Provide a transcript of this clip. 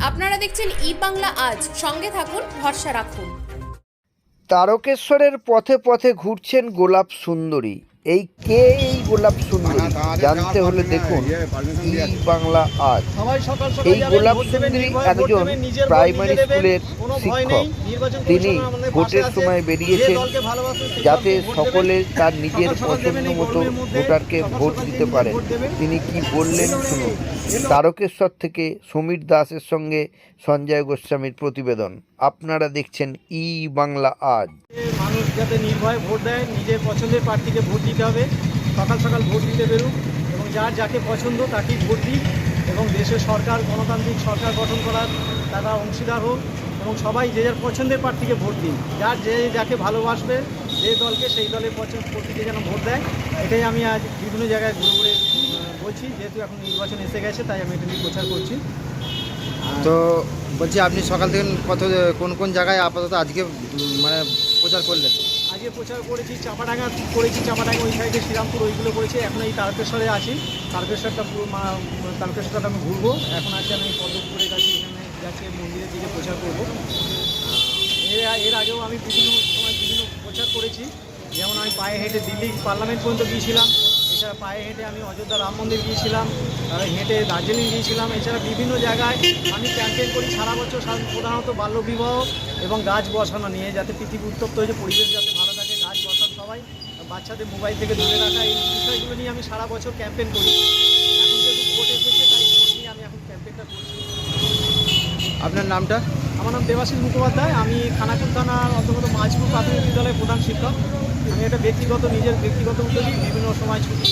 আপনারা দেখছেন ই বাংলা আজ। সঙ্গে থাকুন, ভরসা রাখুন। তারকেশ্বরের পথে পথে ঘুরছেন গোলাপ সুন্দরী। এই কে এই গোলাপ সুন্দরী? জানতে হলে দেখুন ই বাংলা আজ সবাই সকাল সকাল এই গোলাপ সুন্দরী একজন প্রাইমারি স্কুলের শিক্ষক। তিনি ভোটের সময় বেরিয়েছেন যাতে সকলে তার নিজের পছন্দ মতো ভোটারকে ভোট দিতে পারেন। তিনি কি বললেন? শুনুন তারকেশ্বর থেকে সমীর দাসের সঙ্গে সঞ্জয় গোস্বামীর প্রতিবেদন। আপনারা দেখছেন ই বাংলা আজ। যাতে নির্ভয়ে ভোট দেয়, নিজের পছন্দের প্রার্থীকে ভোট দিতে হবে, সকাল সকাল ভোট দিতে বেরুক এবং যার যাকে পছন্দ তাকেই ভোট দিন এবং দেশের সরকার, গণতান্ত্রিক সরকার গঠন করার তারা অংশীদার হোক এবং সবাই যে যার পছন্দের প্রার্থীকে ভোট দিন যার যে যাকে ভালোবাসবে, যে দলকে সেই দলের পছন্দ প্রতীকে যেন ভোট দেয়, এটাই আমি আজ বিভিন্ন জায়গায় ঘুরে ঘুরে বলছি। যেহেতু এখন নির্বাচন এসে গেছে, তাই আমি এটা নিয়ে প্রচার করছি। তো বলছি, আপনি সকাল থেকে কত, কোন কোন জায়গায় আপাতত আজকে মানে প্রচার করলেন। আজকে প্রচার করেছি, চাপাডাঙ্গা করেছি, চাপাডাঙ্গা ওই সাইডে শ্রীরামপুর ওইগুলো করেছি। এখন এই তারকেশ্বরে আছি। তারকেশ্বরটা পুরো তারকেশ্বরটা আমি ঘুরবো। এখন আছি আমি পদ্মপুরের কাছে এখানে যাচ্ছি, মন্দিরের দিকে প্রচার করব। এর এর আগেও আমি বিভিন্ন সময় বিভিন্ন প্রচার করেছি। যেমন আমি পায়ে হেঁটে দিল্লি পার্লামেন্ট পর্যন্ত গিয়েছিলাম। এছাড়া পায়ে হেঁটে আমি অযোধ্যা রাম মন্দির গিয়েছিলাম হেঁটে দার্জিলিং গিয়েছিলাম। এছাড়া বিভিন্ন জায়গায় আমি ক্যাম্পেন করি সারা বছর প্রধানত বাল্যবিবাহ এবং গাছ বসানো নিয়ে যাতে পৃথিবী উত্তপ্ত হয়েছে পরিবেশ যাতে ভালো থাকে গাছ বসান সবাই বাচ্চাদের মোবাইল থেকে দূরে রাখা এই বিষয়গুলো নিয়ে আমি সারা বছর ক্যাম্পেন করি। এখন যেহেতু ভোট এসেছে তাই ভোট নিয়ে আমি এখন ক্যাম্পেইনটা করছি। আপনার নামটা? আমার নাম দেবাশিস মুখোপাধ্যায় আমি খানাকুল থানার অন্তর্গত মাঝপুর প্রাথমিক বিদ্যালয়ের প্রধান শিক্ষক। আমি এটা ব্যক্তিগত নিজের ব্যক্তিগত উদ্যোগী বিভিন্ন সময় ছুটি